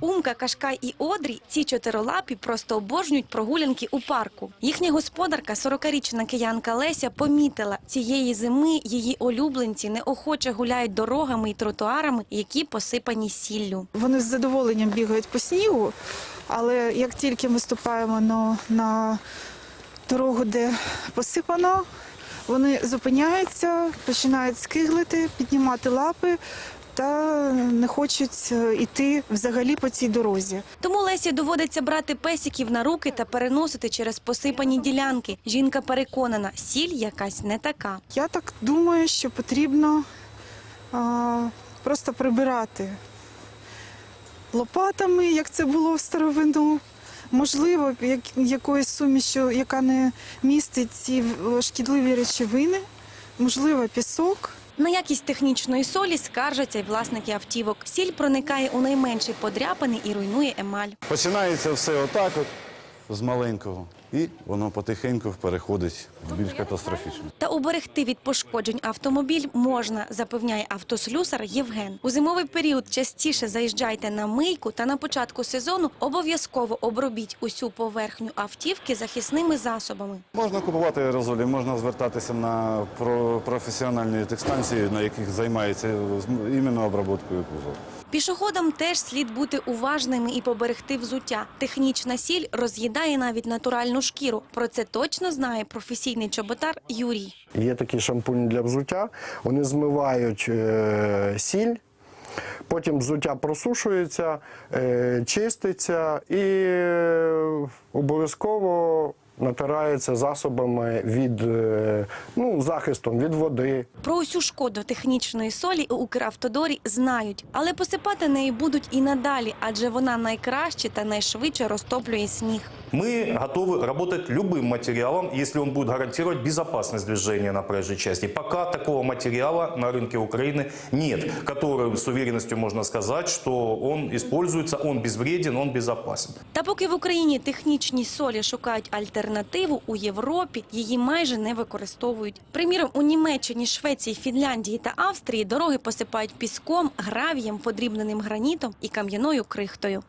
Умка, Кашкай і Одрі ці чотирилапі просто обожнюють прогулянки у парку. Їхня господарка, 40-річна киянка Леся, помітила цієї зими її улюбленці неохоче гуляють дорогами і тротуарами, які посипані сіллю. Вони з задоволенням бігають по снігу, але як тільки ми ступаємо на, на дорогу, де посипано, вони зупиняються, починають скиглити, піднімати лапи та не хочуть е, йти взагалі по цій дорозі. Тому Лесі доводиться брати песиків на руки та переносити через посипані ділянки. Жінка переконана, сіль якась не така. Я так думаю, що потрібно а, просто прибирати лопатами, як це було в старовину. Можливо, як, якоюсь сумішю, яка не містить ці е, шкідливі речовини, можливо, пісок. На якість технічної солі скаржаться й власники автівок. Сіль проникає у найменші подряпини і руйнує емаль. Починається все отак, от, з маленького, і воно потихеньку переходить в більш катастрофічно. Та уберегти від пошкоджень автомобіль можна, запевняє автослюсар Євген. У зимовий період частіше заїжджайте на мийку та на початку сезону обов'язково обробіть усю поверхню автівки захисними засобами. Можна купувати аерозолі, можна звертатися на про- професіональні текстанції, на яких займаються з- іменно обробкою кузова. Пішоходам теж слід бути уважними і поберегти взуття. Технічна сіль роз'їдає навіть натуральну шкіру. Про це точно знає професійний чоботар Юрій. Є такі шампуні для взуття, вони змивають е, сіль, потім взуття просушується, е, чиститься і е, обов'язково натирається засобами від е, ну, захистом від води. Про усю шкоду технічної солі у Укравтодорі знають, але посипати неї будуть і надалі, адже вона найкраще та найшвидше розтоплює сніг. Мы готовы работать любым материалом, если он будет гарантировать безопасность движения на проезжей части. Пока такого материала на рынке Украины нет, которым с уверенностью можно сказать, что он используется, он безвреден, он безопасен. Та поки в Україні технічні солі шукають альтернативу, у Європі її майже не використовують. Приміром, у Німеччині, Швеції, Фінляндії та Австрії дороги посипають піском, гравієм, подрібненим гранітом і кам'яною крихтою.